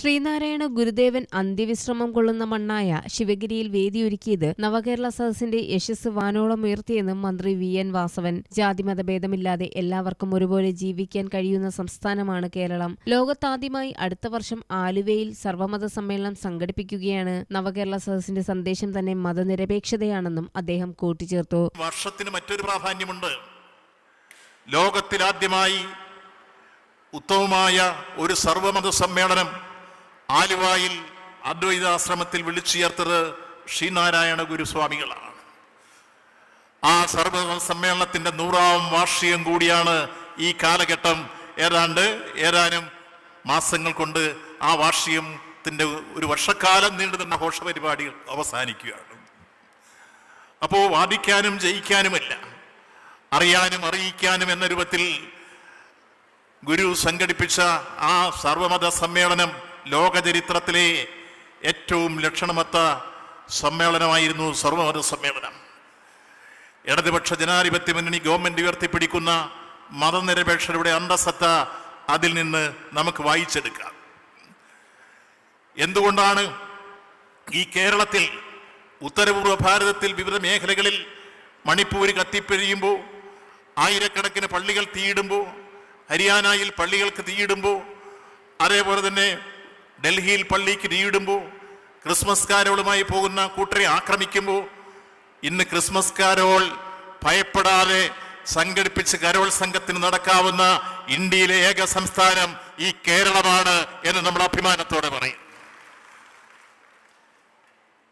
ശ്രീനാരായണ ഗുരുദേവൻ അന്ത്യവിശ്രമം കൊള്ളുന്ന മണ്ണായ ശിവഗിരിയിൽ വേദിയൊരുക്കിയത് നവകേരള സദസ്സിന്റെ യശസ് വാനോളം ഉയർത്തിയെന്നും മന്ത്രി വി എൻ വാസവൻ. ജാതിമതഭേദമില്ലാതെ എല്ലാവർക്കും ഒരുപോലെ ജീവിക്കാൻ കഴിയുന്ന സംസ്ഥാനമാണ് കേരളം. ലോകത്താദ്യമായി അടുത്ത വർഷം ആലുവയിൽ സർവമത സമ്മേളനം സംഘടിപ്പിക്കുകയാണ് നവകേരള സദസ്സിന്റെ സന്ദേശം തന്നെ മതനിരപേക്ഷതയാണെന്നും അദ്ദേഹം കൂട്ടിച്ചേർത്തു. വർഷത്തിന് മറ്റൊരു പ്രാധാന്യമുണ്ട്. ലോകത്തിലാദ്യമായി ഉത്തമമായ ഒരു സർവമത സമ്മേളനം ആലുവായിൽ അദ്വൈതാശ്രമത്തിൽ വിളിച്ചു ചേർത്തത് ശ്രീനാരായണ ഗുരുസ്വാമികളാണ്. ആ സർവ സമ്മേളനത്തിന്റെ നൂറാം വാർഷികം കൂടിയാണ് ഈ കാലഘട്ടം. ഏതാണ്ട് ഏതാനും മാസങ്ങൾ കൊണ്ട് ആ വാർഷികത്തിന്റെ ഒരു വർഷക്കാലം നീണ്ടുനിന്ന ആഘോഷ പരിപാടികൾ അവസാനിക്കുകയാണ്. അപ്പോൾ വാദിക്കാനും ജയിക്കാനുമല്ല അറിയാനും അറിയിക്കാനും എന്ന രൂപത്തിൽ ഗുരു സംഘടിപ്പിച്ച ആ സർവമത സമ്മേളനം ലോകചരിത്രത്തിലെ ഏറ്റവും ലക്ഷണമത്ത സമ്മേളനമായിരുന്നു സർവമത സമ്മേളനം. ഇടതുപക്ഷ ജനാധിപത്യ മുന്നണി ഗവൺമെന്റ് ഉയർത്തിപ്പിടിക്കുന്ന മതനിരപേക്ഷരുടെ അന്തസത്ത അതിൽ നിന്ന് നമുക്ക് വായിച്ചെടുക്കാം. എന്തുകൊണ്ടാണ് ഈ കേരളത്തിൽ ഉത്തരപൂർവ ഭാരതത്തിൽ വിവിധ മേഖലകളിൽ മണിപ്പൂര് കത്തിപ്പിഴിയുമ്പോൾ ആയിരക്കണക്കിന് പള്ളികൾ തീയിടുമ്പോൾ ഹരിയാനയിൽ പള്ളികൾക്ക് തീയിടുമ്പോൾ അതേപോലെ തന്നെ ഡൽഹിയിൽ പള്ളിക്ക് നീയിടുമ്പോൾ ക്രിസ്മസ് കാരോളുമായി പോകുന്ന കൂട്ടരെ ആക്രമിക്കുമ്പോൾ ഇന്ന് ക്രിസ്മസ് കാരോൾ ഭയപ്പെടാതെ സംഘടിപ്പിച്ച് കരോൾ സംഘത്തിന് നടക്കാവുന്ന ഇന്ത്യയിലെ ഏക സംസ്ഥാനം ഈ കേരളമാണ് എന്ന് നമ്മൾ അഭിമാനത്തോടെ പറയും.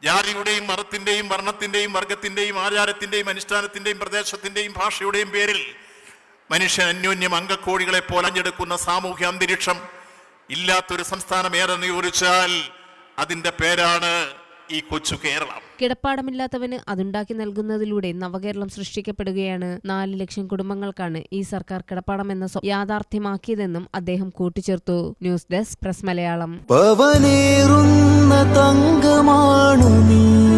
ജാതിയുടെയും മതത്തിന്റെയും വർണത്തിന്റെയും വർഗത്തിന്റെയും ആചാരത്തിന്റെയും അനുഷ്ഠാനത്തിന്റെയും പ്രദേശത്തിന്റെയും ഭാഷയുടെയും പേരിൽ മനുഷ്യൻ അന്യോന്യം അംഗക്കോഴികളെ പോലഞ്ഞെടുക്കുന്ന സാമൂഹ്യ അന്തരീക്ഷം ഇല്ലാത്തൊരു സംസ്ഥാനം ഏതെന്ന് ചോദിച്ചാൽ അതിന്റെ പേരാണ് ഈ കൊച്ചു കേരളം. കിടപ്പാടമില്ലാത്തവന് അതുണ്ടാക്കി നൽകുന്നതിലൂടെ നവകേരളം സൃഷ്ടിക്കപ്പെടുകയാണ്. നാല് ലക്ഷം കുടുംബങ്ങൾക്കാണ് ഈ സർക്കാർ കിടപ്പാടം എന്ന യാഥാർത്ഥ്യമാക്കിയതെന്നും അദ്ദേഹം കൂട്ടിച്ചേർത്തു. News desk press Malayalam. പവനേറുന്ന തങ്കമാണു നീ.